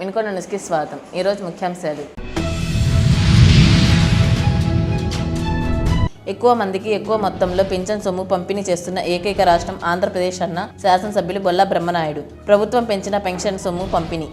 వినుకోండి న్యూస్కి స్వాగతం. ఈరోజు ముఖ్యాంశాలు. ఎక్కువ మందికి ఎక్కువ మొత్తంలో పింఛన్ సొమ్ము పంపిణీ చేస్తున్న ఏకైక రాష్ట్రం ఆంధ్రప్రదేశ్ అన్న శాసనసభ్యులు బొల్లా బ్రహ్మనాయుడు. ప్రభుత్వం పెంచిన పెన్షన్ సొమ్ము పంపిణీ.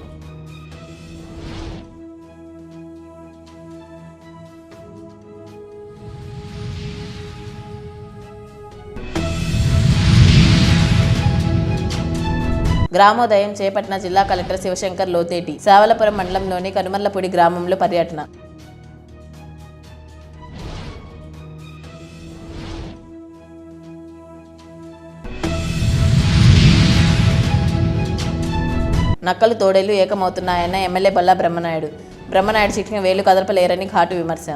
గ్రామోదయం చేపట్టిన జిల్లా కలెక్టర్ శివశంకర్ లోతేటి సేవలపురం మండలంలోని కనుమర్లపూడి గ్రామంలో పర్యటన. నక్కలు తోడేళ్ళు ఏకమవుతున్నాయన్న ఎమ్మెల్యే బల్లా బ్రహ్మనాయుడు. బ్రహ్మనాయుడు చిక్కిన వేలు కదలపలేరని ఘాటు విమర్శ.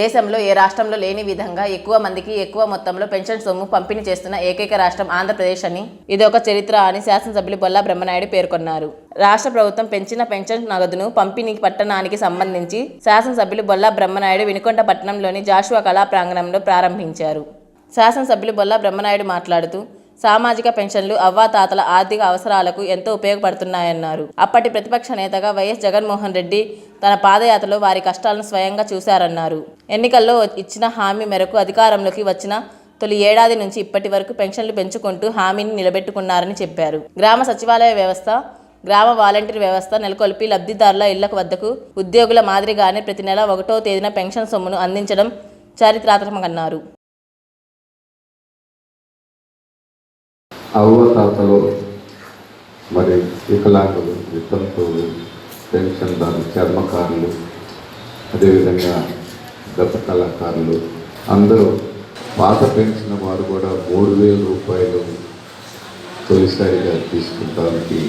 దేశంలో ఏ రాష్ట్రంలో లేని విధంగా ఎక్కువ మందికి ఎక్కువ మొత్తంలో పెన్షన్ సొమ్ము పంపిణీ చేస్తున్న ఏకైక రాష్ట్రం ఆంధ్రప్రదేశ్ అని ఇది ఒక చరిత్ర అని శాసనసభ్యులు బొల్లా బ్రహ్మనాయుడు పేర్కొన్నారు. రాష్ట్ర ప్రభుత్వం పెంచిన పెన్షన్ నగదును పంపిణీ పట్టణానికి సంబంధించి శాసనసభ్యులు బొల్లా బ్రహ్మనాయుడు వినుకొండ పట్టణంలోని జాషువా కళా ప్రాంగణంలో ప్రారంభించారు. శాసనసభ్యులు బొల్లా బ్రహ్మనాయుడు మాట్లాడుతూ సామాజిక పెన్షన్లు అవ్వాతాతల ఆర్థిక అవసరాలకు ఎంతో ఉపయోగపడుతున్నాయన్నారు. అప్పటి ప్రతిపక్ష నేతగా వైఎస్ జగన్మోహన్ రెడ్డి తన పాదయాత్రలో వారి కష్టాలను స్వయంగా చూశారన్నారు. ఎన్నికల్లో ఇచ్చిన హామీ మేరకు అధికారంలోకి వచ్చిన తొలి ఏడాది నుంచి ఇప్పటి వరకు పెన్షన్లు పెంచుకుంటూ హామీని నిలబెట్టుకున్నారని చెప్పారు. గ్రామ సచివాలయ వ్యవస్థ గ్రామ వాలంటీర్ వ్యవస్థ నెలకొల్పి లబ్ధిదారుల ఇళ్ళకు వద్దకు ఉద్యోగుల మాదిరిగానే ప్రతి నెల ఒకటో తేదీన పెన్షన్ సొమ్మును అందించడం చారిత్రాత్మకన్నారు అవ్వ తాతలు మరి వికలాంగులు వితంతువులు పెన్షన్దారులు చర్మకారులు అదేవిధంగా గత కళాకారులు అందరూ పాత పెన్షన్ వారు కూడా మూడు వేల రూపాయలు తొలిసారిగా తీసుకుంటానికి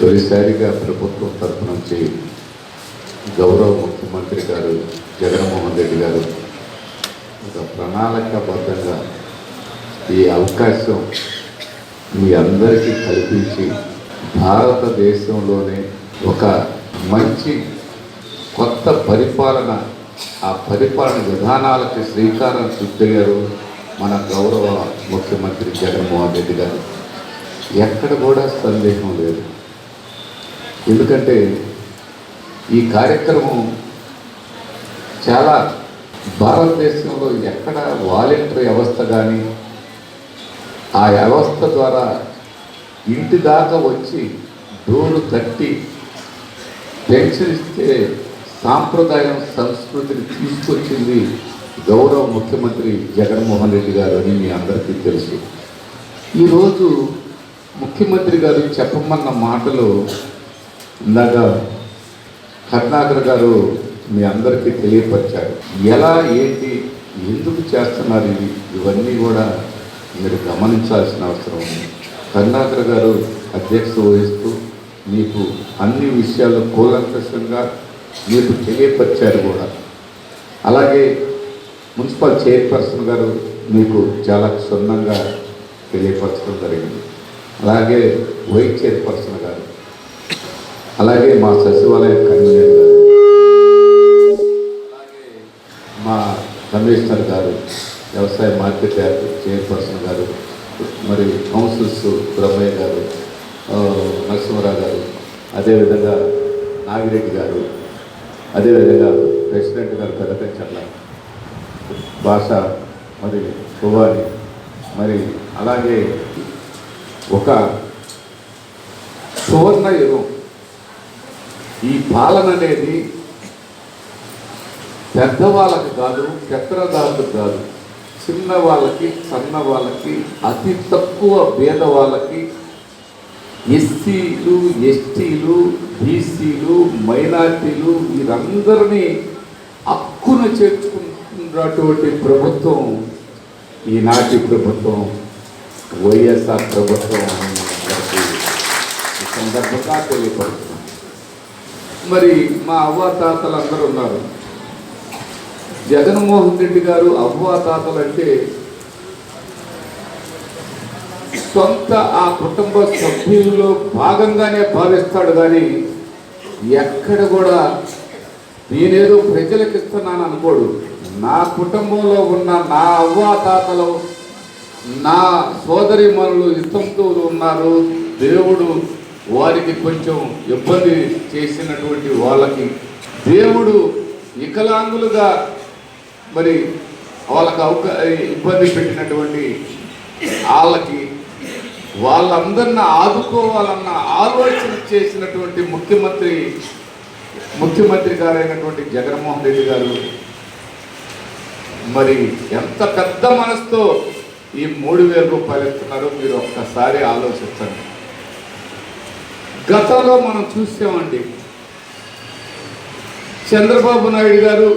తొలిసారిగా ప్రభుత్వం తరఫు నుంచి గౌరవ ముఖ్యమంత్రి గారు జగన్మోహన్ రెడ్డి గారు ఒక ప్రణాళికాబద్ధంగా ఈ అవకాశం మీ అందరికీ కల్పించి భారతదేశంలోనే ఒక మంచి కొత్త పరిపాలన ఆ పరిపాలన విధానాలకి శ్రీకారం చుట్టారు మన గౌరవ ముఖ్యమంత్రి జగన్మోహన్ రెడ్డి గారు. ఎక్కడ కూడా సందేహం లేదు. ఎందుకంటే ఈ కార్యక్రమం చాలా భారతదేశంలో ఎక్కడ వాలంటరీ వ్యవస్థ కానీ ఆ వ్యవస్థ ద్వారా ఇంటి దాకా వచ్చి డోరు తట్టి పెన్షన్ ఇస్తే సాంప్రదాయం సంస్కృతిని తీసుకొచ్చింది గౌరవ ముఖ్యమంత్రి జగన్మోహన్ రెడ్డి గారు అని మీ అందరికీ తెలుసు. ఈరోజు ముఖ్యమంత్రి గారు చెప్పమన్న మాటలు ఇందాక కరుణాకర్ గారు మీ అందరికీ తెలియపరిచారు. ఎలా ఏంటి ఎందుకు చేస్తున్నారు ఇవన్నీ కూడా మీరు గమనించాల్సిన అవసరం ఉంది. కరుణాకర్ గారు అధ్యక్షత వహిస్తూ మీకు అన్ని విషయాలు కూలంకషంగా మీకు తెలియపరిచారు కూడా. అలాగే మున్సిపల్ చైర్పర్సన్ గారు మీకు చాలా క్షుణ్ణంగా తెలియపరచడం జరిగింది. అలాగే వైస్ చైర్పర్సన్ గారు అలాగే మా సచివాలయ కన్వీనర్ గారు అలాగే మా కమిషనర్ గారు వ్యవసాయ మార్కెట్ యార్డ్ చైర్పర్సన్ గారు మరి కౌన్సిల్స్ బ్రహ్మయ్య గారు నరసింహరావు గారు అదేవిధంగా నాగిరెడ్డి గారు అదేవిధంగా ప్రెసిడెంట్ గారు పెద్దపెంచర్ల భాష మరి భువాని మరి అలాగే ఒక సువర్ణ యుగం. ఈ పాలన అనేది పెద్దవాళ్ళకు కాదు పెత్తరదారులకు కాదు. చిన్న వాళ్ళకి సన్న వాళ్ళకి అతి తక్కువ పేద వాళ్ళకి ఎస్సీలు ఎస్టీలు బీసీలు మైనార్టీలు వీరందరినీ హక్కును చేర్చుకున్నటువంటి ప్రభుత్వం ఈనాటి ప్రభుత్వం వైఎస్ఆర్ ప్రభుత్వం ఈ సందర్భంగా తెలియపడుతున్నాం మరి మా అవ్వాతాతలు అందరూ ఉన్నారు. జగన్మోహన్ రెడ్డి గారు అవ్వాతాతలంటే సొంత ఆ కుటుంబ సభ్యుల్లో భాగంగానే భావిస్తాడు కానీ ఎక్కడ కూడా నేనేదో ప్రజలకు ఇస్తున్నాను అనుకోడు. నా కుటుంబంలో ఉన్న నా అవ్వ తాతలు నా సోదరి మనులు ఇష్టంతో ఉన్నారు. దేవుడు వారికి కొంచెం ఇబ్బంది చేసినటువంటి వాళ్ళకి దేవుడు వికలాంగులుగా మరి వాళ్ళకి అవక ఇబ్బంది పెట్టినటువంటి వాళ్ళకి వాళ్ళందరిని ఆదుకోవాలన్న ఆలోచన చేసినటువంటి ముఖ్యమంత్రి ముఖ్యమంత్రి గారైనటువంటి జగన్మోహన్ రెడ్డి గారు మరి ఎంత పెద్ద మనసుతో ఈ మూడు వేల రూపాయలు ఇస్తున్నారో మీరు ఒక్కసారి ఆలోచించండి. గతంలో మనం చూసామండి చంద్రబాబు నాయుడు గారు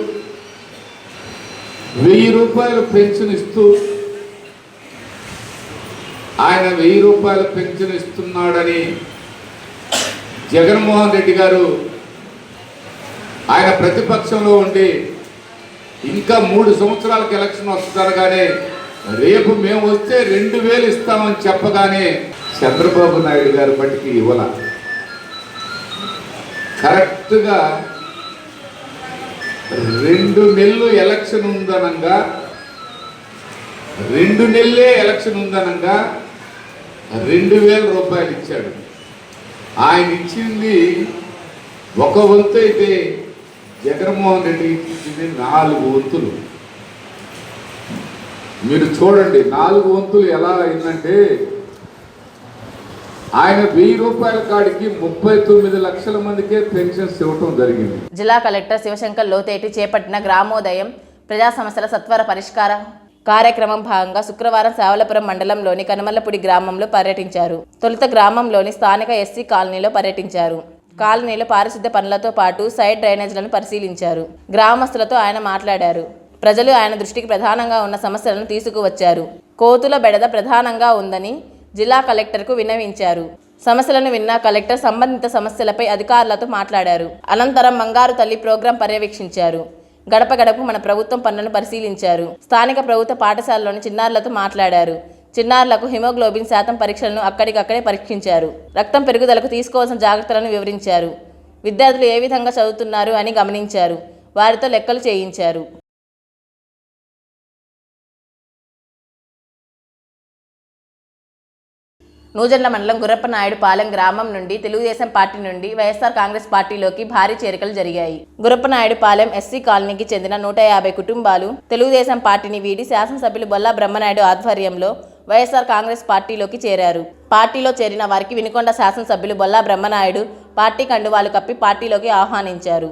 వెయ్యి రూపాయలు పెన్షన్ ఇస్తూ ఆయన వెయ్యి రూపాయలు పెన్షన్ ఇస్తున్నాడని జగన్మోహన్ రెడ్డి గారు ఆయన ప్రతిపక్షంలో ఉండి ఇంకా మూడు సంవత్సరాలకు ఎలక్షన్ వస్తుందనగానే రేపు మేము వస్తే రెండు వేలు ఇస్తామని చెప్పగానే చంద్రబాబు నాయుడు గారి బట్టికి ఇవ్వాల. కరెక్ట్గా రెండు నెలలు ఎలక్షన్ ఉందనంగా. రెండు నెలలే ఎలక్షన్ ఉందనంగా. రెండు వేల రూపాయలు ఇచ్చాడు. ఆయన ఇచ్చింది ఒక వంతు అయితే జగన్మోహన్ రెడ్డి ఇచ్చింది నాలుగు వంతులు. మీరు చూడండి నాలుగు వంతులు ఎలా అయిందంటే ఆయన వెయ్యి రూపాయల కాడికి ముప్పై తొమ్మిది లక్షల మందికే పెన్షన్స్ ఇవ్వటం జరిగింది. జిల్లా కలెక్టర్ శివశంకర్ లోతేటి చేపట్టిన గ్రామోదయం ప్రజా సమస్యల సత్వర పరిష్కార కార్యక్రమం భాగంగా శుక్రవారం సావలపురం మండలంలోని కనుమల్లపూడి గ్రామంలో పర్యటించారు. తొలుత గ్రామంలోని స్థానిక ఎస్సీ కాలనీలో పర్యటించారు. కాలనీలో పారిశుద్ధ్య పనులతో పాటు సైడ్ డ్రైనేజ్లను పరిశీలించారు. గ్రామస్తులతో ఆయన మాట్లాడారు. ప్రజలు ఆయన దృష్టికి ప్రధానంగా ఉన్న సమస్యలను తీసుకువచ్చారు. కోతుల బెడద ప్రధానంగా ఉందని జిల్లా కలెక్టర్కు విన్నవించారు. సమస్యలను విన్న కలెక్టర్ సంబంధిత సమస్యలపై అధికారులతో మాట్లాడారు. అనంతరం బంగారు తల్లి ప్రోగ్రాం పర్యవేక్షించారు. గడప గడప మన ప్రభుత్వం పనులను పరిశీలించారు. స్థానిక ప్రభుత్వ పాఠశాలలోని చిన్నారులతో మాట్లాడారు. చిన్నారులకు హిమోగ్లోబిన్ శాతం పరీక్షలను అక్కడికక్కడే పరీక్షించారు. రక్తం పెరుగుదలకు తీసుకోవాల్సిన జాగ్రత్తలను వివరించారు. విద్యార్థులు ఏ విధంగా చదువుతున్నారు అని గమనించారు. వారితో లెక్కలు చేయించారు. నూజెండ్ల మండలం గురప్పనాయుడు పాలెం గ్రామం నుండి తెలుగుదేశం పార్టీ నుండి వైఎస్ఆర్ కాంగ్రెస్ పార్టీలోకి భారీ చేరికలు జరిగాయి. గురప్పనాయుడు పాలెం ఎస్సీ కాలనీకి చెందిన నూట యాభై కుటుంబాలు తెలుగుదేశం పార్టీని వీడి శాసనసభ్యులు బొల్లా బ్రహ్మనాయుడు ఆధ్వర్యంలో వైఎస్ఆర్ కాంగ్రెస్ పార్టీలోకి చేరారు. పార్టీలో చేరిన వారికి వినుకొండ శాసనసభ్యులు బొల్లా బ్రహ్మనాయుడు పార్టీ కండువాలు కప్పి పార్టీలోకి ఆహ్వానించారు.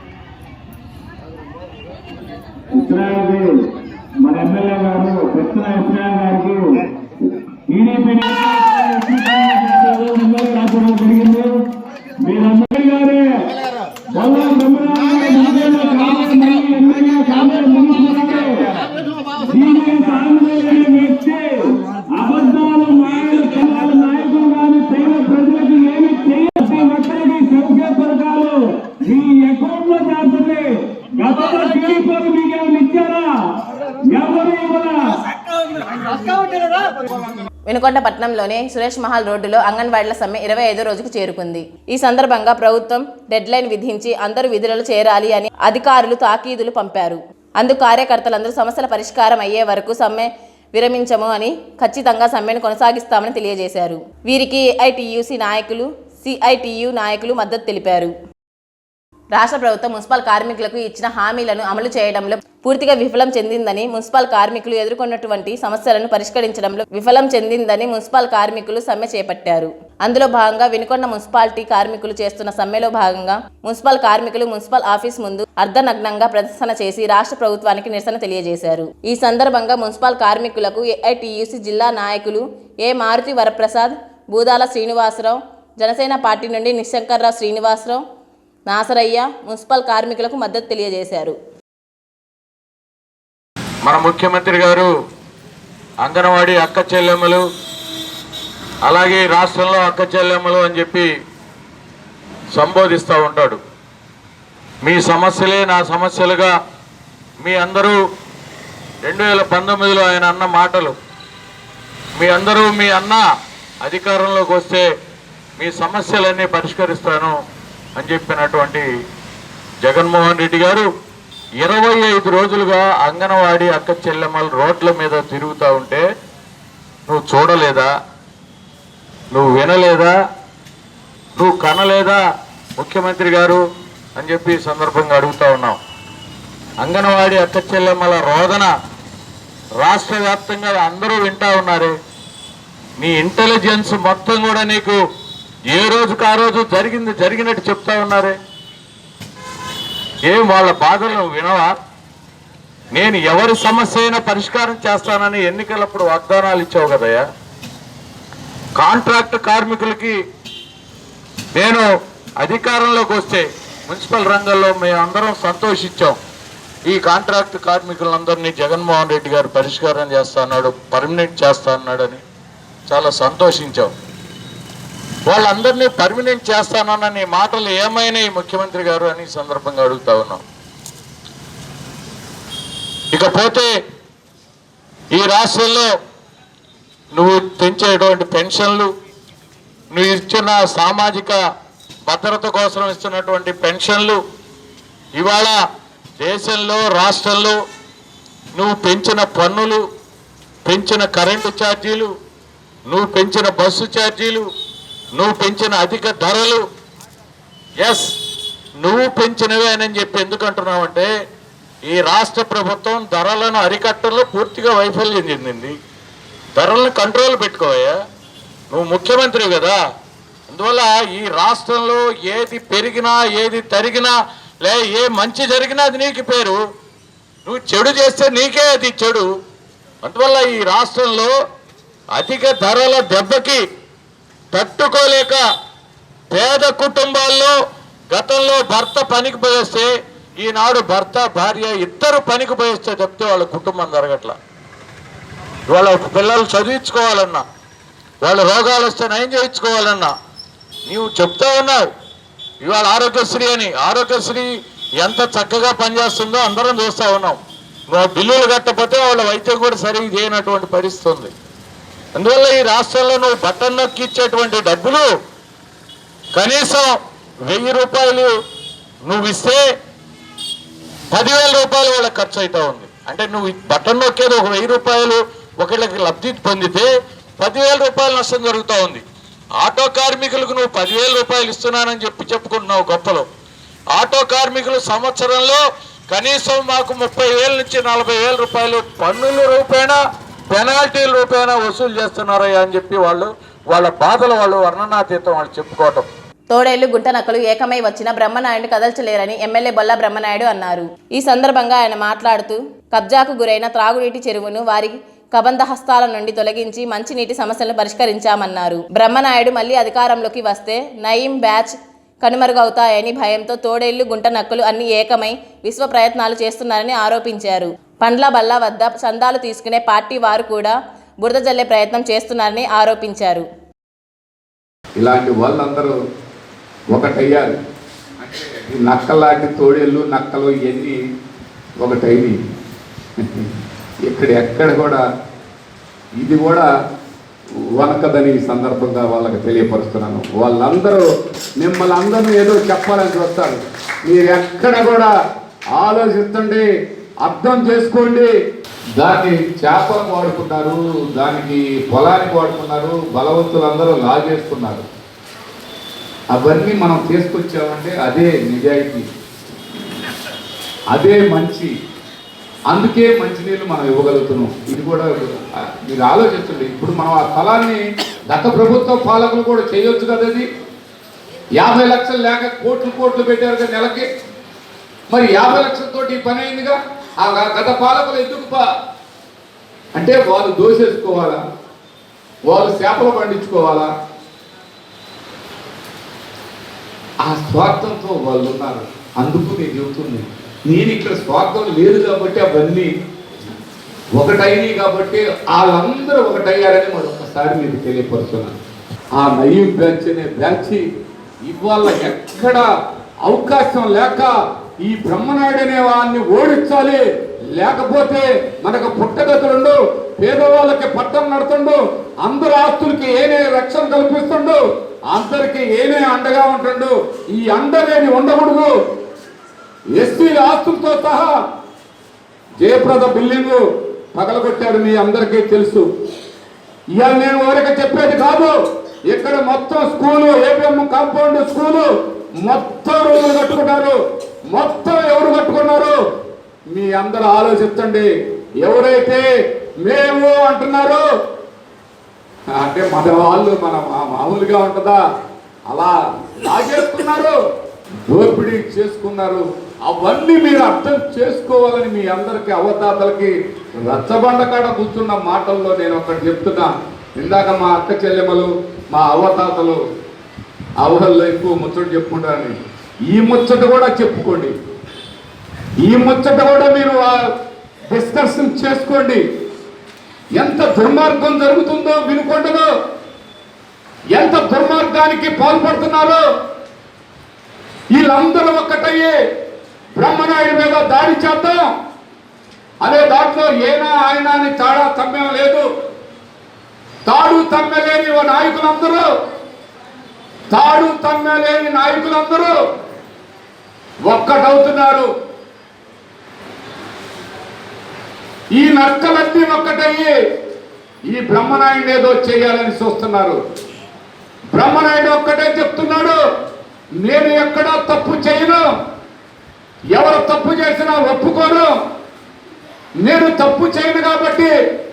ఇస్రాయల్ మన ఎమ్మెల్యే గారు ప్రశ్న ఇస్రాయల్ గారికి టీడీపీ జరిగింది మీరందరి గారే బొల్లా బ్రహ్మనారాయణ నిజంగా కావాలి మళ్ళీ ఎమ్మెల్యే కావాలి ముందుకున్నాడు. దీనికి సానుభూతి వ్యక్తి అబద్ధాలు మాయలు కళలు నాయకులు కానీ పేద ప్రజలకు ఏమి చేయని ఒక్కరికి సంఖ్య పథకాలు మీ అకౌంట్లో చేస్తుంది గతంలో టీడీపీ మీకు ఏమైనా ఇచ్చారా ఎవరు ఇవ్వరా వినుకొండ పట్టణంలోని సురేష్ మహల్ రోడ్డులో అంగన్వాడీల సమ్మె ఇరవై ఐదో రోజుకు చేరుకుంది. ఈ సందర్భంగా ప్రభుత్వం డెడ్ లైన్ విధించి అందరూ విధులలో చేరాలి అని అధికారులు తాకీదులు పంపారు. అందుకు కార్యకర్తలందరూ సమస్యల పరిష్కారం అయ్యే వరకు సమ్మె విరమించము అని ఖచ్చితంగా సమ్మెను కొనసాగిస్తామని తెలియజేశారు. వీరికి ఏఐటియుసి నాయకులు సిఐటియు నాయకులు మద్దతు తెలిపారు. రాష్ట్ర ప్రభుత్వం మున్సిపల్ కార్మికులకు ఇచ్చిన హామీలను అమలు చేయడంలో పూర్తిగా విఫలం చెందిందని మున్సిపల్ కార్మికులు ఎదుర్కొన్నటువంటి సమస్యలను పరిష్కరించడంలో విఫలం చెందిందని మున్సిపల్ కార్మికులు సమ్మె చేపట్టారు. అందులో భాగంగా వినుకొండ మున్సిపాలిటీ కార్మికులు చేస్తున్న సమ్మెలో భాగంగా మున్సిపల్ కార్మికులు మున్సిపల్ ఆఫీస్ ముందు అర్ధనగ్నంగా ప్రదర్శన చేసి రాష్ట్ర ప్రభుత్వానికి నిరసన తెలియజేశారు. ఈ సందర్భంగా మున్సిపల్ కార్మికులకు ఏఐటియుసి జిల్లా నాయకులు ఏ మారుతి వరప్రసాద్ బూదాల శ్రీనివాసరావు జనసేన పార్టీ నుండి నిశంకర్రావు శ్రీనివాసరావు నాసరయ్య మున్సిపల్ కార్మికులకు మద్దతు తెలియజేశారు. మన ముఖ్యమంత్రి గారు అంగన్వాడీ అక్క చెల్లెమ్మలు అలాగే రాష్ట్రంలో అక్క చెల్లెమ్మలు అని చెప్పి సంబోధిస్తూ ఉంటాడు. మీ సమస్యలే నా సమస్యలుగా మీ అందరూ రెండు వేల పంతొమ్మిదిలో ఆయన అన్న మాటలు. మీ అందరూ మీ అన్న అధికారంలోకి వస్తే మీ సమస్యలన్నీ పరిష్కరిస్తాను. అని చెప్పినటువంటి జగన్మోహన్ రెడ్డి గారు ఇరవై ఐదు రోజులుగా అంగన్వాడీ అక్క చెల్లెమ్మలు రోడ్ల మీద తిరుగుతూ ఉంటే నువ్వు చూడలేదా? నువ్వు వినలేదా? నువ్వు కనలేదా ముఖ్యమంత్రి గారు? అని చెప్పి సందర్భంగా అడుగుతూ ఉన్నాం. అంగన్వాడీ అక్క చెల్లెమ్మల రోదన రాష్ట్ర వ్యాప్తంగా అందరూ వింటా ఉన్నారే. నీ ఇంటెలిజెన్స్ మొత్తం కూడా నీకు ఏ రోజుకు ఆ రోజు జరిగింది జరిగినట్టు చెప్తా ఉన్నారే? ఏం వాళ్ళ బాధలు వినవా? నేను ఎవరి సమస్య అయినా పరిష్కారం చేస్తానని ఎన్నికలప్పుడు వాగ్దానాలు ఇచ్చావు కదయ్యా? కాంట్రాక్ట్ కార్మికులకి నేను అధికారంలోకి వస్తే మున్సిపల్ రంగంలో మేమందరం సంతోషించాం. ఈ కాంట్రాక్ట్ కార్మికులందరినీ జగన్మోహన్ రెడ్డి గారు పరిష్కారం చేస్తా అన్నాడు పర్మనెంట్ చేస్తా అన్నాడని చాలా సంతోషించాం. వాళ్ళందరినీ పర్మినెంట్ చేస్తానన్న మాటలు ఏమైనాయి ముఖ్యమంత్రి గారు అని సందర్భంగా అడుగుతా ఉన్నాం. ఇకపోతే ఈ రాష్ట్రంలో నువ్వు పెంచేటువంటి పెన్షన్లు నువ్వు ఇచ్చిన సామాజిక భద్రత కోసం ఇస్తున్నటువంటి పెన్షన్లు ఇవాళ దేశంలో రాష్ట్రంలో నువ్వు పెంచిన పన్నులు పెంచిన కరెంటు ఛార్జీలు నువ్వు పెంచిన బస్సు ఛార్జీలు నువ్వు పెంచిన అధిక ధరలు. ఎస్ నువ్వు పెంచినవే అని చెప్పి ఎందుకు అంటున్నావంటే ఈ రాష్ట్ర ప్రభుత్వం ధరలను అరికట్టడంలో పూర్తిగా వైఫల్యం చెందింది. ధరలను కంట్రోల్ పెట్టుకోవయ్యా. నువ్వు ముఖ్యమంత్రి కదా. అందువల్ల ఈ రాష్ట్రంలో ఏది పెరిగినా ఏది తరిగినా లే ఏ మంచి జరిగినా అది నీకు పేరు. నువ్వు చెడు చేస్తే నీకే అది చెడు. అందువల్ల ఈ రాష్ట్రంలో అధిక ధరల దెబ్బకి తట్టుకోలేక పేద కుటుంబాల్లో గతంలో భర్త పనికి పోయేస్తే ఈనాడు భర్త భార్య ఇద్దరు పనికి పోయేస్తే చెప్తే వాళ్ళ కుటుంబం జరగట్ల. వాళ్ళ పిల్లలు చదివించుకోవాలన్నా వాళ్ళ రోగాలు వస్తే నయం చేయించుకోవాలన్నా నీవు చెప్తా ఉన్నావు. ఇవాళ ఆరోగ్యశ్రీ అని ఆరోగ్యశ్రీ ఎంత చక్కగా పనిచేస్తుందో అందరం చూస్తూ ఉన్నాం. బిల్లులు కట్టకపోతే వాళ్ళ వైద్యం కూడా సరిగ్గా చేయనటువంటి పరిస్థితి ఉంది. అందువల్ల ఈ రాష్ట్రంలో నువ్వు బట్టన్ నొక్కి ఇచ్చేటువంటి డబ్బులు కనీసం వెయ్యి రూపాయలు నువ్వు ఇస్తే పదివేల రూపాయలు వాళ్ళకి ఖర్చు అవుతా ఉంది. అంటే నువ్వు బట్టన్ నొక్కేది ఒక వెయ్యి రూపాయలు ఒకళ్ళకి లబ్ధి పొందితే పదివేల రూపాయలు నష్టం జరుగుతూ ఉంది. ఆటో కార్మికులకు నువ్వు పదివేల రూపాయలు ఇస్తున్నానని చెప్పి చెప్పుకుంటున్నావు గొప్పలో. ఆటో కార్మికులు సంవత్సరంలో కనీసం మాకు ముప్పై వేల నుంచి నలభై వేల రూపాయలు పన్నుల రూపేణా పెనాల్టీ రూపేణా వసూలు చేస్తున్నారయ్యా అని చెప్పి వాళ్ళు వాళ్ళ బాధలు వాళ్ళు వర్ణనాతీతం వాళ్ళు చెప్పుకోవటం. తోడేళ్ళు గుంటనక్కలు ఏకమై వచ్చిన బ్రహ్మనాయుడు కదల్చలేరని ఎమ్మెల్యే బొల్ల బ్రహ్మనాయుడు అన్నారు. ఈ సందర్భంగా ఆయన మాట్లాడుతూ కబ్జాకు గురైన త్రాగునీటి చెరువును వారి కబంధ హస్తాల నుండి తొలగించి మంచినీటి సమస్యలను పరిష్కరించామన్నారు. బ్రహ్మనాయుడు మళ్ళీ అధికారంలోకి వస్తే నయీం బ్యాచ్ కనుమరుగవుతాయని భయంతో తోడేళ్ళు గుంటనక్కలు అన్ని ఏకమై విశ్వ ప్రయత్నాలు చేస్తున్నారని ఆరోపించారు. పండ్ల బల్ల వద్ద చందాలు తీసుకునే పార్టీ వారు కూడా బురద జల్లే ప్రయత్నం చేస్తున్నారని ఆరోపించారు. ఇలాంటి వాళ్ళందరూ ఒకటయ్యారు. నక్కలాంటి తోడేళ్ళు నక్కలు ఇవన్నీ ఒకటైనవి ఇక్కడ ఎక్కడ కూడా ఇది కూడా వనకదని సందర్భంగా వాళ్ళకి తెలియపరుస్తున్నాను. వాళ్ళందరూ మిమ్మల్ని అందరూ ఏదో చెప్పాలని చూస్తారు. మీరు ఎక్కడ కూడా ఆలోచిస్తుండే అర్థం చేసుకోండి. దాన్ని చేపలకు వాడుకున్నారు దానికి పొలానికి వాడుకున్నారు బలవంతులందరూ లాగేస్తున్నారు. అవన్నీ మనం తీసుకొచ్చామంటే అదే నిజాయితీ. అదే మంచి. అందుకే మంచినీళ్ళు మనం ఇవ్వగలుగుతున్నాం. ఇది కూడా మీరు ఆలోచించండి. ఇప్పుడు మనం ఆ స్థలాన్ని గత ప్రభుత్వ పాలకులు కూడా చేయొచ్చు కదా అది యాభై లక్షలు లేక కోట్లు కోట్లు పెట్టారు కదా నెలకి. మరి యాభై లక్షలతోటి ఈ పని అయిందిగా? ఆ గత పాలకులు ఎందుకు పా అంటే వాళ్ళు దోసేసుకోవాలా వాళ్ళు చేపలు పండించుకోవాలా? ఆ స్వార్థంతో వాళ్ళు ఉన్నారు. అందుకు నేను చెబుతుంది నేను ఇక్కడ స్వార్థం లేదు కాబట్టి అవన్నీ ఒకటైనవి కాబట్టి వాళ్ళందరూ ఒకటయ్యారని మరొకసారి మీకు తెలియపరుస్తున్నాను ఆ నయీ బ్యాచ్ అనే బ్యాచ్ ఇవాళ ఎక్కడ అవకాశం లేక ఈ బ్రహ్మనాయుడు అనే వాడిని ఓడించాలి. లేకపోతే మనకు పుట్టగతులుండు పేదవాళ్ళకి పట్టం నడుతుండు అందరు ఆస్తులకి ఏనే రక్షణ కల్పిస్తుండు అందరికి ఏనే అండగా ఉంటుండు. ఈ అండలేని ఉండకూడదు. ఎస్సీల ఆస్తులతో సహా జయప్రద బిల్డింగ్ పగలగొట్టారు మీ అందరికీ తెలుసు. ఇవాళ నేను ఊరిక చెప్పేది కాదు. ఇక్కడ మొత్తం స్కూలు ఏపీఎం కాంపౌండ్ స్కూలు మొత్తం రూములు కట్టుకుంటారు మొత్తం ఎవరు కట్టుకున్నారు మీ అందరూ ఆలోచించండి. ఎవరైతే మేము అంటున్నారో అంటే మన వాళ్ళు మన మామూలుగా ఉంటుందా? అలా లాగేసుకున్నారు దోపిడీ చేసుకున్నారు. అవన్నీ మీరు అర్థం చేసుకోవాలని మీ అందరికి అవతాతలకి రచ్చబండ కాడ కూర్చున్న మాటల్లో నేను ఒకటి చెప్తున్నా. ఇందాక మా అక్క చెల్లెమ్మలు మా అవతాతలు అవహల్లో ఎక్కువ ముచ్చట చెప్పుకుంటారని. ఈ ముచ్చట కూడా చెప్పుకోండి. ఈ ముచ్చట కూడా మీరు డిస్కషన్ చేసుకోండి. ఎంత దుర్మార్గం జరుగుతుందో వినుకొండలో ఎంత దుర్మార్గానికి పాల్పడుతున్నారో వీళ్ళందరూ ఒక్కటయ్యే బ్రహ్మనాయుడి మీద దాడి చేద్దాం. అనే దాంట్లో ఏనా ఆయన అని తాడా తమ్మేం లేదు. తాడు తమ్మెలేని ఓ నాయకులందరూ తాడు తమ్మెలేని నాయకులందరూ ఒక్కటవుతున్నారు. ఈ నర్కలన్నీ ఒక్కటయ్యి ఈ బ్రహ్మనాయుడు ఏదో చేయాలని చూస్తున్నారు. బ్రహ్మనాయుడు ఒక్కటే చెప్తున్నాడు నేను ఎక్కడా తప్పు చేయను. ఎవరు తప్పు చేసినా ఒప్పుకోను. నేను తప్పు చేయను కాబట్టి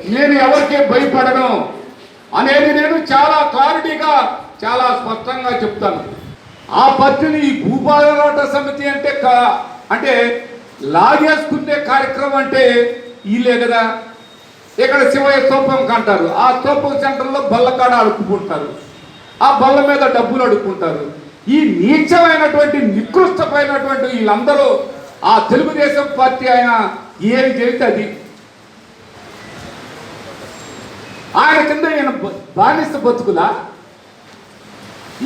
నేను ఎవరికి భయపడను. అనేది నేను చాలా క్లారిటీగా చాలా స్పష్టంగా చెప్తాను. ఆ పత్రిని ఈ భూపాలరాట సమితి అంటే అంటే లాగేసుకునే కార్యక్రమం అంటే వీళ్ళే కదా. ఇక్కడ శివయ్య స్తూపం కంటారు. ఆ స్తూపం సెంటర్లో బల్లకాడ అడుక్కుంటారు. ఆ బల్ల మీద డబ్బులు అడుక్కుంటారు. ఈ నీచమైనటువంటి నికృష్టమైనటువంటి వీళ్ళందరూ ఆ తెలుగుదేశం పార్టీ ఆయన ఏం చేస్తే అది? ఆయన కింద ఈయన బానిస బతుకులా?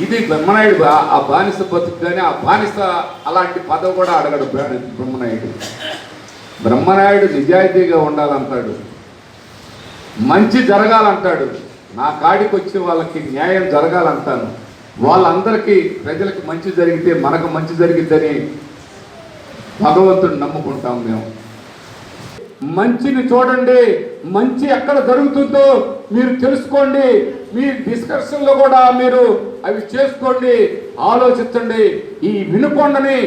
ఇది బ్రహ్మనాయుడు. ఆ బానిస బతుకు కానీ ఆ బానిస అలాంటి పదవి కూడా అడగడు బ్రహ్మనాయుడు. బ్రహ్మనాయుడు నిజాయితీగా ఉండాలంటాడు. మంచి జరగాలంటాడు. నా కాడికి వచ్చే వాళ్ళకి న్యాయం జరగాలంటాను. వాళ్ళందరికీ ప్రజలకు మంచి జరిగితే మనకు మంచి జరిగిద్దని భగవంతుడు నమ్ముకుంటాం మేము. మంచిని చూడండి. మంచి ఎక్కడ జరుగుతుందో మీరు తెలుసుకోండి. మీ డిస్కషన్లో కూడా మీరు అవి చేసుకోండి ఆలోచించండి. ఈ వినుకొండని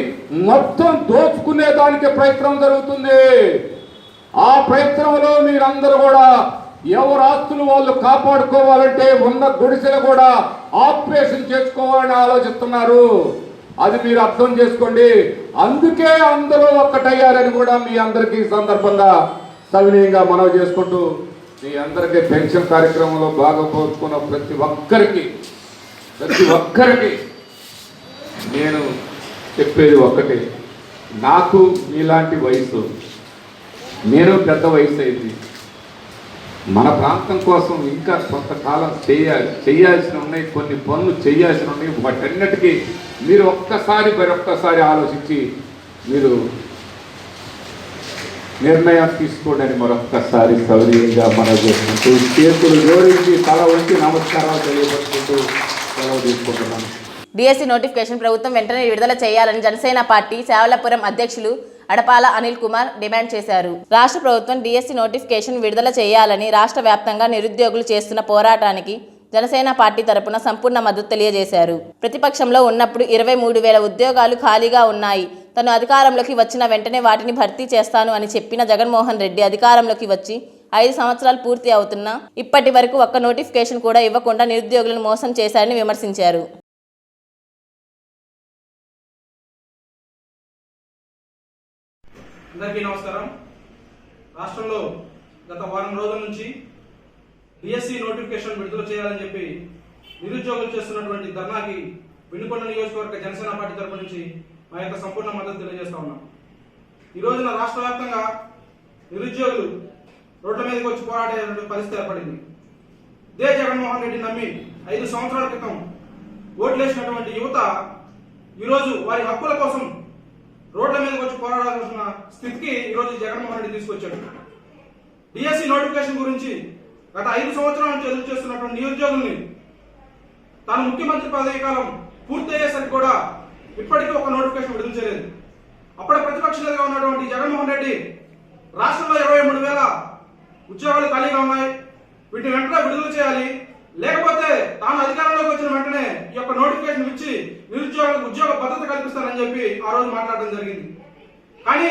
మొత్తం దోచుకునే దానికి ప్రయత్నం జరుగుతుంది. ఆ ప్రయత్నంలో మీరందరూ కూడా ఎవరు ఆస్తులు వాళ్ళు కాపాడుకోవాలంటే ఉన్న గుడిసెలు కూడా ఆపరేషన్ చేసుకోవాలని ఆలోచిస్తున్నారు. అది మీరు అర్థం చేసుకోండి. అందుకే అందరూ ఒక్కటయ్యారని కూడా మీ అందరికీ సందర్భంగా సవినీయంగా మనవి చేసుకుంటూ మీ అందరికీ పెన్షన్ కార్యక్రమంలో బాగా కోరుకున్న ప్రతి ఒక్కరికి ప్రతి ఒక్కరికి నేను చెప్పేది ఒక్కటే నాకు మీలాంటి వయసు నేను పెద్ద వయసు అయింది. మన ప్రాంతం కోసం ఇంకా కొంతకాలం చేయాలి చేయాల్సిన ఉన్నాయి కొన్ని పనులు చేయాల్సిన ఉన్నాయి. వాటన్నిటికీ మీరు ఒక్కసారి మరొక్కసారి ఆలోచించి మీరు నిర్ణయం తీసుకోండి మరొక్కసారి సౌర్యంగా మనం చేసుకుంటూ చేతులు జోడించి తల వంచి నమస్కారాలు తెలియపరుచుకుంటూ సెలవు తీసుకుంటున్నాను డిఎస్సి నోటిఫికేషన్ ప్రభుత్వం వెంటనే విడుదల చేయాలని జనసేన పార్టీ సేవలపురం అధ్యక్షులు అడపాల అనిల్ కుమార్ డిమాండ్ చేశారు. రాష్ట్ర ప్రభుత్వం డిఎస్సీ నోటిఫికేషన్ విడుదల చేయాలని రాష్ట్ర వ్యాప్తంగా నిరుద్యోగులు చేస్తున్న పోరాటానికి జనసేన పార్టీ తరపున సంపూర్ణ మద్దతు తెలియజేశారు. ప్రతిపక్షంలో ఉన్నప్పుడు ఇరవై మూడు వేల ఉద్యోగాలు ఖాళీగా ఉన్నాయి. తను అధికారంలోకి వచ్చిన వెంటనే వాటిని భర్తీ చేస్తాను అని చెప్పిన జగన్మోహన్ రెడ్డి అధికారంలోకి వచ్చి ఐదు సంవత్సరాలు పూర్తి అవుతున్నా ఇప్పటి వరకు ఒక్క నోటిఫికేషన్ కూడా ఇవ్వకుండా నిరుద్యోగులను మోసం చేశారని విమర్శించారు. అందరికీ నమస్కారం. రాష్ట్రంలో గత వారం రోజుల నుంచి డిఎస్సి నోటిఫికేషన్ విడుదల చేయాలని చెప్పి నిరుద్యోగులు చేస్తున్నటువంటి ధర్నాకి వెనుకొండ నియోజకవర్గ జనసేన పార్టీ తరపు నుంచి మా యొక్క సంపూర్ణ మద్దతు తెలియజేస్తా ఉన్నాం. ఈ రోజున రాష్ట్ర వ్యాప్తంగా నిరుద్యోగులు రోడ్ల మీదకి వచ్చి పోరాడేటువంటి పరిస్థితి ఏర్పడింది. ఇదే జగన్మోహన్ రెడ్డి నమ్మి ఐదు సంవత్సరాల క్రితం ఓట్లేసినటువంటి యువత ఈరోజు వారి హక్కుల కోసం రోడ్ల మీదకి వచ్చి పోరాడాల్సిన స్థితికి ఈరోజు జగన్మోహన్ రెడ్డి తీసుకొచ్చాడు. డిఎస్సి నోటిఫికేషన్ గురించి గత ఐదు సంవత్సరాల నుంచి ఎదురు చేస్తున్నటువంటి నిరుద్యోగుల్ని తాను ముఖ్యమంత్రి పదవీ కాలం పూర్తయ్యేసరికి కూడా ఇప్పటికీ ఒక నోటిఫికేషన్ విడుదల చేయలేదు. అప్పుడు ప్రతిపక్ష నేతగా ఉన్నటువంటి జగన్మోహన్ రెడ్డి రాష్ట్రంలో ఇరవై మూడు వేల ఉద్యోగాలు ఖాళీగా ఉన్నాయి. వీటిని వెంటనే విడుదల చేయాలి. లేకపోతే తాను అధికారంలోకి వచ్చిన వెంటనే ఈ యొక్క నోటిఫికేషన్ ఇచ్చి నిరుద్యోగులకు ఉద్యోగ భద్రత కల్పిస్తారని చెప్పి ఆ రోజు మాట్లాడడం జరిగింది. కానీ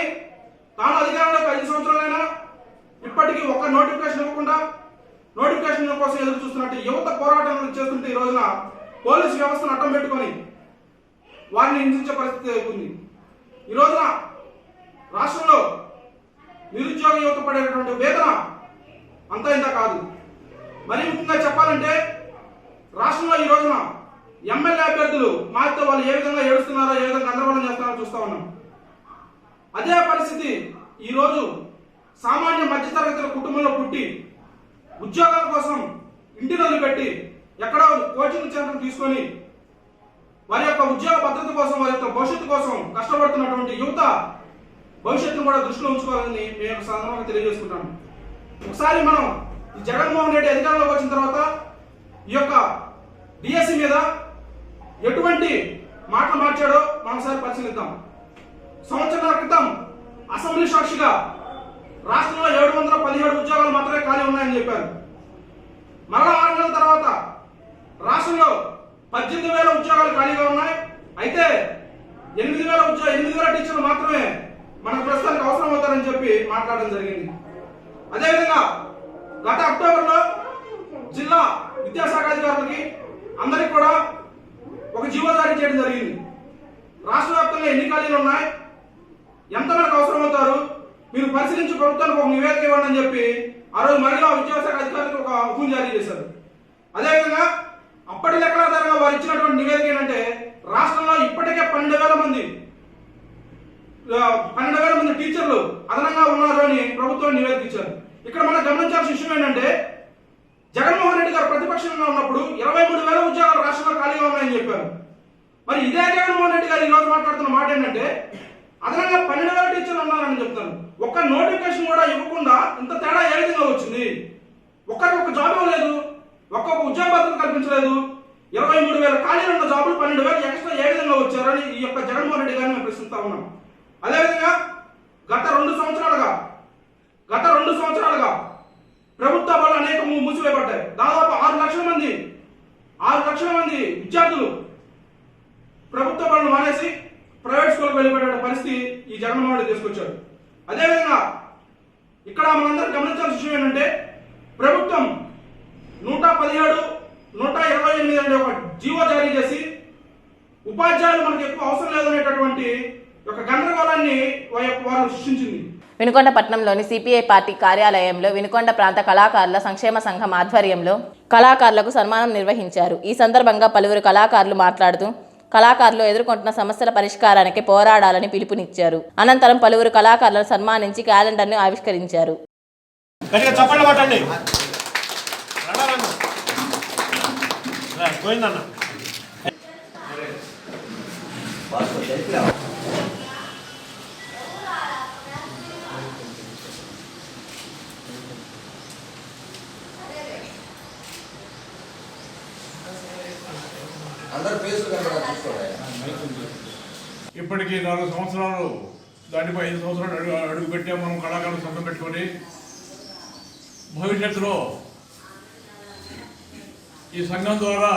తాను అధికారంలోకి ఐదు సంవత్సరాలైనా ఇప్పటికీ ఒక్క నోటిఫికేషన్ ఇవ్వకుండా నోటిఫికేషన్ కోసం ఎదురు చూస్తున్నట్టు యువత పోరాటం చేస్తుంటే ఈ రోజున పోలీసు వ్యవస్థను అడ్డం పెట్టుకొని వారిని హింసించే పరిస్థితి ఉంది ఈ రోజున రాష్ట్రంలో నిరుద్యోగ యువత పడేటటువంటి వేదన అంతా ఇంత కాదు. మరి ముఖ్యంగా చెప్పాలంటే రాష్ట్రంలో ఈ రోజున ఎమ్మెల్యే అభ్యర్థులు మాతో వాళ్ళు ఏ విధంగా ఏడుస్తున్నారో ఏ విధంగా గందరగోళం చేస్తున్నారో చూస్తా ఉన్నాం. అదే పరిస్థితి ఈరోజు సామాన్య మధ్యతరగతుల కుటుంబంలో పుట్టి ఉద్యోగాల కోసం ఇంటిని వదిలిపెట్టి ఎక్కడో కోచింగ్ సెంటర్ తీసుకొని వారి యొక్క ఉద్యోగ భద్రత కోసం వారి యొక్క భవిష్యత్తు కోసం కష్టపడుతున్నటువంటి యువత భవిష్యత్తును కూడా దృష్టిలో ఉంచుకోవాలని మేము సందర్భంగా తెలియజేసుకుంటాను ఒకసారి మనం జగన్మోహన్ రెడ్డి అధికారంలోకి వచ్చిన తర్వాత ఈ యొక్క డిఎస్సి మీద ఎటువంటి మాటలు మార్చాడో మనం ఒకసారి పరిశీలిద్దాం. సంవత్సరాల క్రితం అసెంబ్లీ సాక్షిగా రాష్ట్రంలో ఏడు వందల పదిహేడు ఉద్యోగాలు మాత్రమే ఖాళీ ఉన్నాయని చెప్పారు. మరలా ఆరు నెలల తర్వాత రాష్ట్రంలో పద్దెనిమిది వేల ఉద్యోగాలు ఖాళీగా ఉన్నాయి. అయితే ఎనిమిది వేల ఉద్యోగ ఎనిమిది వేల టీచర్లు మాత్రమే మన ప్రస్తుతానికి అవసరం అవుతారని చెప్పి మాట్లాడడం జరిగింది. అదేవిధంగా గత అక్టోబర్లో జిల్లా విద్యాశాఖ అధికారులకి అందరికి కూడా ఒక జీవో జారీ చేయడం జరిగింది. రాష్ట్ర వ్యాప్తంగా ఎన్ని ఖాళీలు ఉన్నాయి? ఎంత మనకు అవసరం అవుతారు? మీరు పరిశీలించి ప్రభుత్వానికి ఒక నివేదిక ఇవ్వండి అని చెప్పి ఆ రోజు మహిళా విద్యాశాఖ అధికారులకు ఒక హుకుం జారీ చేశారు. అదేవిధంగా అప్పటి లెక్కల వారు ఇచ్చినటువంటి నివేదిక ఏంటంటే రాష్ట్రంలో ఇప్పటికే పన్నెండు వేల మంది పన్నెండు వేల మంది టీచర్లు అదనంగా ఉన్నారు అని ప్రభుత్వం నివేదిక ఇచ్చారు. ఇక్కడ మనం గమనించాల్సిన విషయం ఏంటంటే జగన్మోహన్ రెడ్డి గారు ప్రతిపక్షంగా ఉన్నప్పుడు ఇరవై మూడు వేల ఉద్యోగాలు రాష్ట్రంలో ఖాళీగా ఉన్నాయని చెప్పారు. మరి ఇదే జగన్మోహన్ రెడ్డి గారు ఈరోజు మాట్లాడుతున్న మాట ఏంటంటే అదనంగా పన్నెండు వేల టీచర్లు ఉన్నారని చెప్తాను ఒక్క నోటిఫికేషన్ కూడా ఇవ్వకుండా ఇంత తేడా ఏ విధంగా వచ్చింది? ఒక్కరికి ఒక జాబ్ ఇవ్వలేదు ఒక్కొక్క ఉద్యోగ భద్రత కల్పించలేదు ఇరవై మూడు వేల ఖాళీ ఉన్న జాబులు పన్నెండు వేలు ఎక్స్ట్రా ఏ విధంగా వచ్చారని ఈ యొక్క జగన్మోహన్ రెడ్డి గారిని మేము ప్రశ్నిస్తా ఉన్నాం. అదేవిధంగా గత రెండు సంవత్సరాలుగా గత రెండు సంవత్సరాలుగా ప్రభుత్వ బళ్ళు అనేక మూసివేయబడ్డాయి. దాదాపు ఆరు లక్షల మంది ఆరు లక్షల మంది విద్యార్థులు ప్రభుత్వ బడులు మానేసి ప్రైవేట్ స్కూల్కి వెళ్ళిపోయే పరిస్థితి ఈ జగన్మోహన్ రెడ్డి తీసుకొచ్చారు అదేవిధంగా ఇక్కడ మనందరం గమనించాల్సిన విషయం ఏంటంటే ప్రభుత్వం నూట పదిహేడు నూట ఇరవై ఎనిమిది అనే ఒక జీవో జారీ చేసి ఉపాధ్యాయులు మనకు ఎక్కువ అవసరం లేదనేటటువంటి ఒక గందరగోళాన్ని వారు సృష్టించింది. వినుకొండ పట్టణంలోని సిపిఐ పార్టీ కార్యాలయంలో వినుకొండ ప్రాంత కళాకారుల సంక్షేమ సంఘం ఆధ్వర్యంలో కళాకారులకు సన్మానం నిర్వహించారు. ఈ సందర్భంగా పలువురు కళాకారులు మాట్లాడుతూ కళాకారులు ఎదుర్కొంటున్న సమస్యల పరిష్కారానికి పోరాడాలని పిలుపునిచ్చారు. అనంతరం పలువురు కళాకారులను సన్మానించి క్యాలెండర్ను ఆవిష్కరించారు. పోయిందన్న. ఇప్పటికీ నాలుగు సంవత్సరాలు దాటిపై ఐదు సంవత్సరాలు అడుగు అడుగు పెట్టే మనం కళాకారులు సంఘం పెట్టుకొని. భవిష్యత్తులో ఈ సంఘం ద్వారా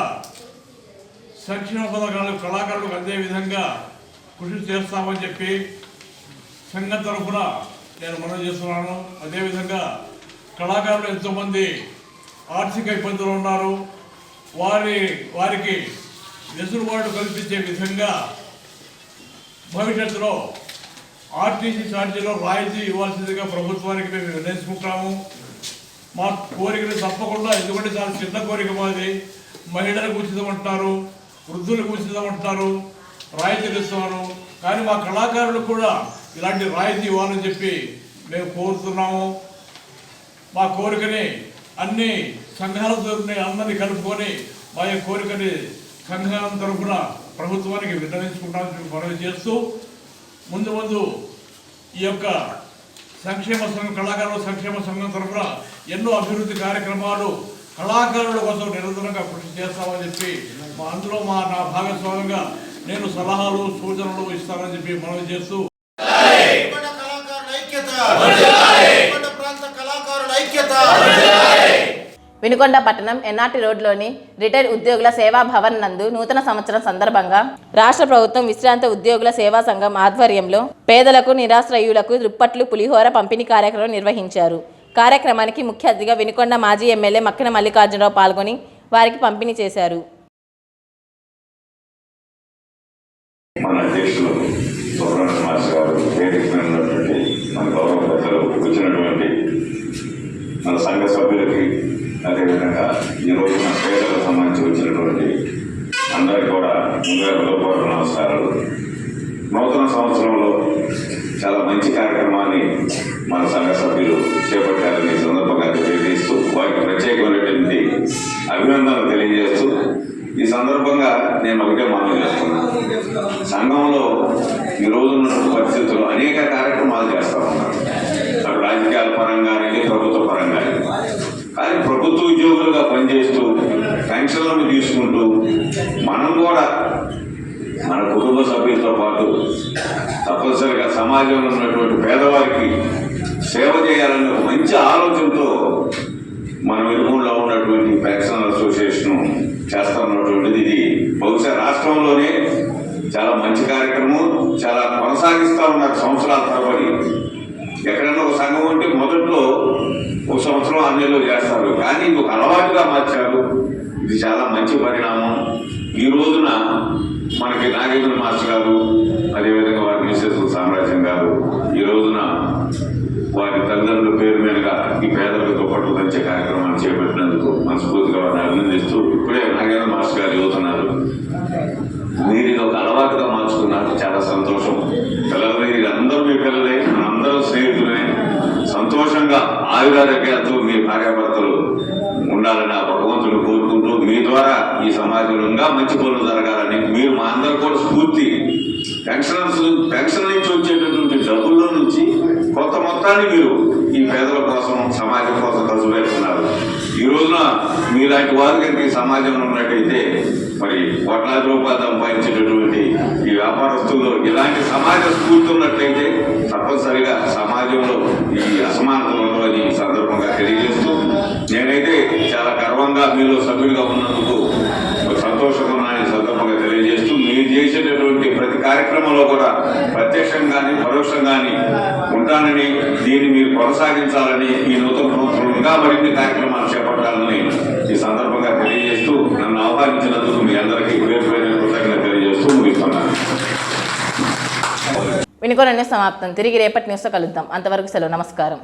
సంక్షేమ పథకాలు కళాకారులకు అందే విధంగా కృషి చేస్తామని చెప్పి సంఘం తరఫున నేను మనం చేస్తున్నాను. అదేవిధంగా కళాకారులు ఎంతోమంది ఆర్థిక ఇబ్బందులు ఉన్నారు. వారి వారికి వెసులుబాటు కల్పించే విధంగా భవిష్యత్తులో ఆర్టీసీ ఛార్జీలో రాయితీ ఇవ్వాల్సిందిగా ప్రభుత్వానికి మేము నిర్ణయించుకుంటాము మా కోరికలు తప్పకుండా ఎందుకంటే చాలా చిన్న కోరిక మాది. మహిళలకు ఉచితం అంటారు. వృద్ధులు ఉచితం అంటారు రాయితీలు ఇస్తున్నారు కానీ మా కళాకారులకు కూడా ఇలాంటి రాయితీ ఇవ్వాలని చెప్పి మేము కోరుతున్నాము. మా కోరికని అన్ని సంఘాలతో అందరినీ కలుపుకొని మా యొక్క కోరికని సంఘాల తరఫున ప్రభుత్వానికి విన్నవించుకుంటామని మనవి చేస్తూ ముందు ముందు ఈ యొక్క సంక్షేమ సంఘం కళాకారుల సంక్షేమ సంఘం తరఫున ఎన్నో అభివృద్ధి కార్యక్రమాలు కళాకారుల కోసం నిరంతరంగా కృషి చేస్తామని చెప్పి మా అందులో మా నా భాగస్వామ్యంగా నేను సలహాలు సూచనలు ఇస్తానని చెప్పి మనవి చేస్తూ వినకొండ కళాకారుల ఐక్యత! వినకొండ ప్రాంత కళాకారుల ఐక్యత! వినుకొండ పట్టణం ఎన్ఆర్టీ రోడ్లోని రిటైర్డ్ ఉద్యోగుల సేవా భవన్ నందు నూతన సంవత్సరం సందర్భంగా రాష్ట్ర ప్రభుత్వం విశ్రాంత ఉద్యోగుల సేవా సంఘం ఆధ్వర్యంలో పేదలకు నిరాశ్రయులకు దుప్పట్లు పులిహోర పంపిణీ కార్యక్రమం నిర్వహించారు. కార్యక్రమానికి ముఖ్య అతిథిగా వినుకొండ మాజీ ఎమ్మెల్యే మక్కిన మల్లికార్జునరావు పాల్గొని వారికి పంపిణీ చేశారు. మన అధ్యక్షులు సుబ్రహ్మణ్య మాస్ గారు వేదిక ఉన్నటువంటి మన గౌరవ పెద్దలు వచ్చినటువంటి మన సంఘ సభ్యులకి అదేవిధంగా ఈరోజు మన పేదలకు సంబంధించి వచ్చినటువంటి సంఘంలో ఈ రోజు ఉన్న పరిస్థితుల్లో అనేక కార్యక్రమాలు చేస్తా ఉన్నారు. అటు రాజకీయాల పరంగానే ప్రభుత్వ పరంగానే కానీ ప్రభుత్వ ఉద్యోగులుగా పనిచేస్తూ పెన్షన్లను తీసుకుంటూ మనం కూడా మన కుటుంబ సభ్యులతో పాటు తప్పనిసరిగా సమాజంలో మంచి కార్యక్రమం చాలా కొనసాగిస్తూ ఉన్నారు సంవత్సరాల తరబడి ఎక్కడైనా ఒక సంఘం ఉంటే మొదట్లో ఒక సంవత్సరం అన్నిలో చేస్తారు. కానీ ఇది ఒక అలవాటుగా మార్చారు. ఇది చాలా మంచి పరిణామం. ఈ రోజున మనకి నాగేంద్ర మాస్టర్ గారు అదేవిధంగా వారి మిస్సెస్ సామ్రాజ్యం గారు ఈ రోజున వారి తల్లిదండ్రుల పేరు మీదుగా ఈ పేదలకు దుప్పట్లు పంచే కార్యక్రమాన్ని చేపట్టినందుకు మనస్ఫూర్తిగా వారిని అభినందిస్తూ ఇప్పుడే నాగేంద్ర మాస్టర్ గారు చదువుతున్నారు మీరు ఒక అలవాటుగా ఆయురారోగ్యాలతో మీ భార్యాభర్తలు ఉండాలని ఆ భగవంతుడు కోరుకుంటూ మీ ద్వారా ఈ సమాజంలో ఇంకా మంచి పనులు జరగాలని మీరు మా అందరు కూడా స్ఫూర్తి. పెన్షనర్స్ పెన్షన్ నుంచి వచ్చేటటువంటి డబ్బుల్లో నుంచి కొత్త మొత్తాన్ని మీరు పేదల కోసం సమాజం కోసం ఖర్చు పెడుతున్నారు. ఈ రోజున మీలాంటి వారు కనుక ఈ సమాజంలో ఉన్నట్టయితే మరి కోట్లాది రూపాయలు సంపాదించేటటువంటి ఈ వ్యాపారస్తుల్లో ఇలాంటి సమాజ స్ఫూర్తి ఉన్నట్లయితే తప్పనిసరిగా సమాజంలో ఈ అసమానతలు ఉండవని ఈ సందర్భంగా తెలియజేస్తూ నేనైతే చాలా గర్వంగా మీలో సభ్యులుగా ఉన్నందుకు సంతోషంగా చేసేటటువంటి ప్రతి కార్యక్రమంలో కూడా ప్రత్యక్షంగాని పరోక్షంగాని ఉంటానని దీన్ని మీరు కొనసాగించాలని ఈ నూతన ప్రభుత్వం ఇంకా మరిన్ని కార్యక్రమాలు చేపట్టాలని ఈ సందర్భంగా తెలియజేస్తూ నన్ను ఆహ్వానించినందుకు మీ అందరికీ పేరు కృతజ్ఞత తెలియజేస్తూ ముగిస్తున్నాను. వినుకొండ సమాప్తం. తిరిగి రేపటి న్యూస్తో కలుద్దాం. అంతవరకు సెలవు. నమస్కారం.